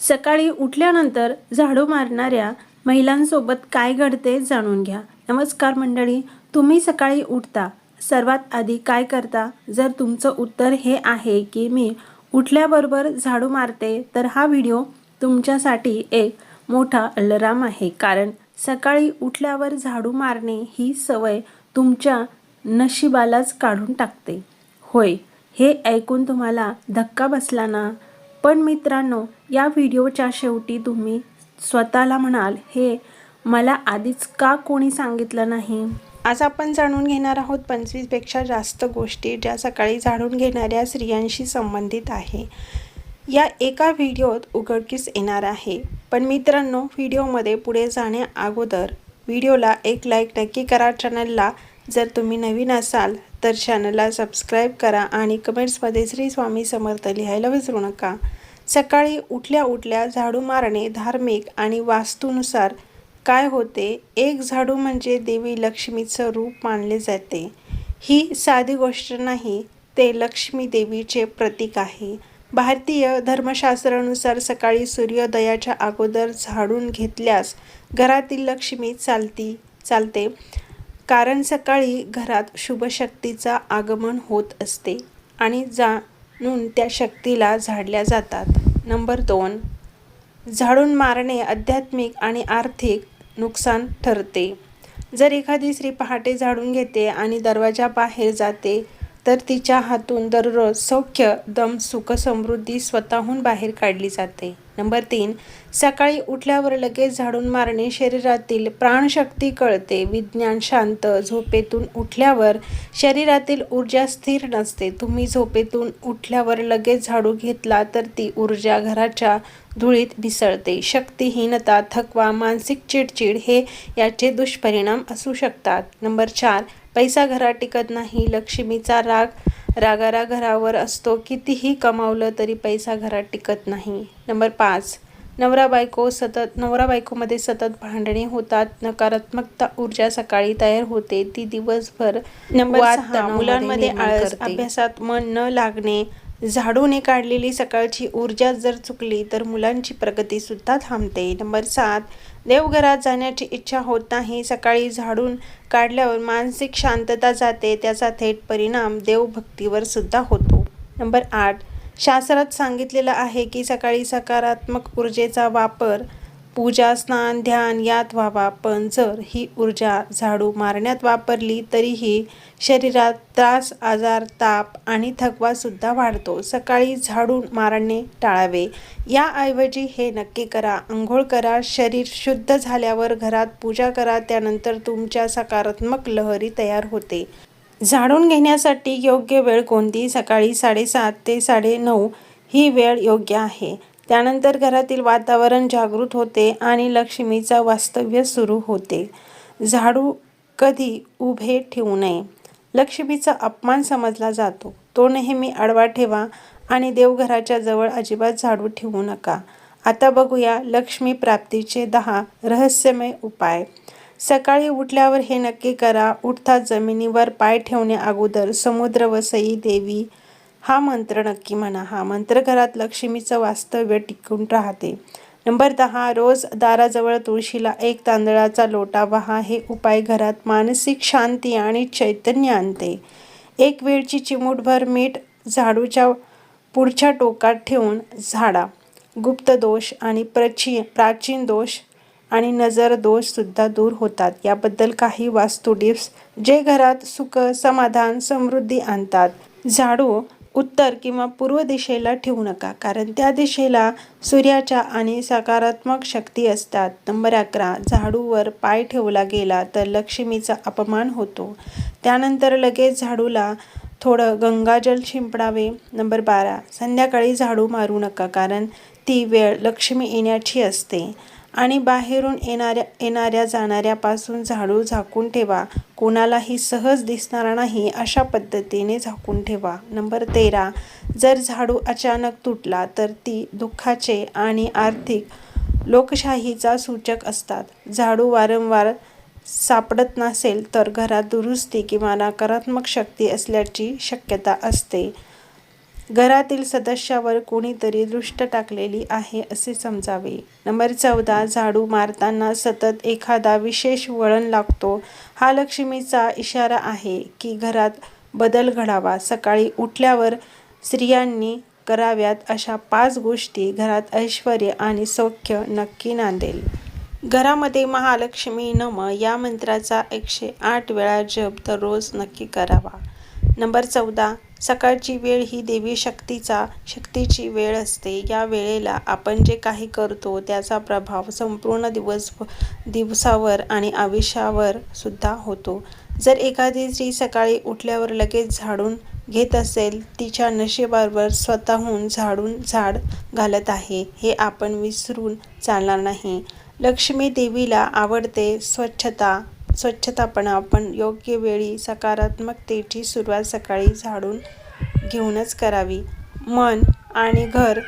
सकाळी उठल्यानंतर झाडू मारणाऱ्या महिलांसोबत काय घडते जाणून घ्या. नमस्कार मंडळी तुम्ही सकाळी उठता. सर्वात आधी काय करता? जर तुमचं उत्तर हे आहे की मी उठल्याबरोबर झाडू मारते तर हा व्हिडिओ तुमच्यासाठी एक मोठा अलाराम आहे. कारण सकाळी उठल्यावर झाडू मारणे ही सवय तुमच्या नशिबालाच काढून टाकते. होय हे ऐकून तुम्हाला धक्का बसला ना? पण मित्रांनो या व्हिडिओच्या शेवटी तुम्ही स्वतःला म्हणाल हे मला आधीच का कोणी सांगितलं नाही? आज आपण जाणून घेणार आहोत पंचवीसपेक्षा जास्त गोष्टी ज्या सकाळी जाणून घेणाऱ्या स्त्रियांशी संबंधित आहे. या एका व्हिडिओत उघडकीस येणार आहे. पण मित्रांनो व्हिडिओमध्ये पुढे जाण्या अगोदर व्हिडिओला एक लाईक नक्की करा चॅनलला जर तुम्ही नवीन असाल तर चॅनलला सबस्क्राईब करा आणि कमेंट्समध्ये श्री स्वामी समर्थ लिहायला विसरू नका. सकाळी उठल्या उठल्या झाडू मारणे धार्मिक आणि वास्तूनुसार काय होते? एक झाडू म्हणजे देवी लक्ष्मीचं रूप मानले जाते. ही साधी गोष्ट नाही ते लक्ष्मी देवीचे प्रतीक आहे. भारतीय धर्मशास्त्रानुसार सकाळी सूर्योदयाच्या अगोदर झाडून घेतल्यास घरातील लक्ष्मी चालती चालते. कारण सकाळी घरात शुभशक्तीचा आगमन होत असते आणि जाणून त्या शक्तीला झाडल्या जातात. नंबर दोन झाडून मारणे आध्यात्मिक आणि आर्थिक नुकसान ठरते. जर एखादी स्त्री पहाटे झाडून घेते आणि दरवाजा बाहेर जाते तर तिच्या हातून दररोज सौख्य दम सुख समृद्धी स्वतःहून बाहेर काढली जाते. नंबर तीन सकाळी उठल्यावर लगेच झाडून मारणे शरीरातील प्राणशक्ती कळते. विज्ञान शांत झोपेतून उठल्यावर शरीरातील ऊर्जा स्थिर नसते. तुम्ही झोपेतून उठल्यावर लगेच झाडू घेतला तर ती ऊर्जा घराच्या धुळीत मिसळते. शक्तिहीनता थकवा मानसिक चिडचिड हे याचे दुष्परिणाम असू शकतात. नंबर चार पैसा घरात टिकत नाही. लक्ष्मीचा राग रागारा घरावर असतो. कितीही कमावलं तरी पैसा घरात टिकत नाही. नंबर पाच. नवरा बायको सतत नवरा बायकोमध्ये सतत भांडणे होतात. नकारात्मकता ऊर्जा सकाळी तयार होते. ती दिवसभर नंबर मुलांमध्ये आळस अभ्यासात मन न लागणे झाडूने काढलेली सकाळची ऊर्जा जर चुकली तर मुलांची प्रगती सुद्धा थांबते. नंबर सात. देवघरात जाण्याची इच्छा होत नाही. सकाळी झाडून काढल्यावर मानसिक शांतता जाते. त्याचा थेट परिणाम देवभक्तीवर सुद्धा होतो. नंबर आठ. शास्त्रात सांगितलेलं आहे की सकाळी सकारात्मक ऊर्जेचा वापर पूजा स्नान ध्यान यात व्हावा. पण जर ही ऊर्जा झाडू मारण्यात वापरली तरीही शरीरात त्रास आजार ताप आणि थकवासुद्धा वाढतो. सकाळी झाडू मारणे टाळावे. याऐवजी हे नक्की करा. आंघोळ करा. शरीर शुद्ध झाल्यावर घरात पूजा करा. त्यानंतर तुमच्या सकारात्मक लहरी तयार होते. झाडून घेण्यासाठी योग्य वेळ कोणती? सकाळी साडेसात ते साडेनऊ ही वेळ योग्य आहे. त्यानंतर घरातील वातावरण जागृत होते आणि लक्ष्मीचा वास्तव्य सुरू होते. झाडू कधी उभे ठेवू नये. लक्ष्मीचा अपमान समजला जातो. तो नेहमी आडवा ठेवा आणि देवघराच्या जवळ अजिबात झाडू ठेवू नका. आता बघूया लक्ष्मी प्राप्तीचे दहा रहस्यमय उपाय. सकाळी उठल्यावर हे नक्की करा. उठता जमिनीवर पाय ठेवण्या अगोदर समुद्र वसई देवी हा मंत्र नक्की म्हणा. हा मंत्र घरात लक्ष्मीचं वास्तव्य टिकून राहते. नंबर दहा रोज दाराजवळ तुळशीला एक तांदळाचा लोटा वहा. हे उपाय घरात मानसिक शांती आणि चैतन्य आणते. एक वेळची चिमूटभर मीठ झाडूच्या पुढच्या टोकात ठेवून झाडा. गुप्त दोष आणि प्रची प्राचीन दोष आणि नजर दोषसुद्धा दूर होतात. याबद्दल काही वास्तू टिप्स जे घरात सुख समाधान समृद्धी आणतात. झाडू उत्तर किंवा पूर्व दिशेला ठेवू नका कारण त्या दिशेला सूर्याच्या आणि सकारात्मक शक्ती असतात. नंबर अकरा झाडूवर पाय ठेवला गेला तर लक्ष्मीचा अपमान होतो. त्यानंतर लगेच झाडूला थोडं गंगाजल शिंपडावे. नंबर बारा संध्याकाळी झाडू मारू नका कारण ती वेळ लक्ष्मी येण्याची असते. आणि बाहेरून येणाऱ्या येणाऱ्या जाणाऱ्यापासून झाडू झाकून ठेवा. कोणालाही सहज दिसणार नाही अशा पद्धतीने झाकून ठेवा. नंबर तेरा. जर झाडू अचानक तुटला तर ती दुःखाचे आणि आर्थिक लोकशाहीचा सूचक असतात. झाडू वारंवार सापडत नसेल तर घरात दुरुस्ती किंवा नकारात्मक शक्ती असल्याची शक्यता असते. घरातील सदस्यावर कोणीतरी दृष्ट टाकलेली आहे असे समजावे. नंबर चौदा झाडू मारताना सतत एखादा विशेष वळण लागतो. हा लक्ष्मीचा इशारा आहे की घरात बदल घडावा. सकाळी उठल्यावर स्त्रियांनी कराव्यात अशा पाच गोष्टी घरात ऐश्वर आणि सौख्य नक्की नांदेल. घरामध्ये महालक्ष्मी नम या मंत्राचा एकशे आठ वेळा जप दररोज नक्की करावा. नंबर चौदा सकाळची वेळ ही देवी शक्तीचा शक्तीची वेळ असते. या वेळेला आपण जे काही करतो त्याचा प्रभाव संपूर्ण दिवस दिवसावर आणि आयुष्यावर सुद्धा होतो. जर एखादी स्त्री सकाळी उठल्यावर लगेच झाडून घेत असेल तिच्या नशिबावर स्वतःहून झाडून झाड घालत आहे हे आपण विसरून चालणार नाही. लक्ष्मी देवीला आवडते स्वच्छता स्वच्छतापणा पण योग्य वेळी सकारात्मकतेची सुरुवात सकाळी झाडून घेऊनच करावी. मन आणि घर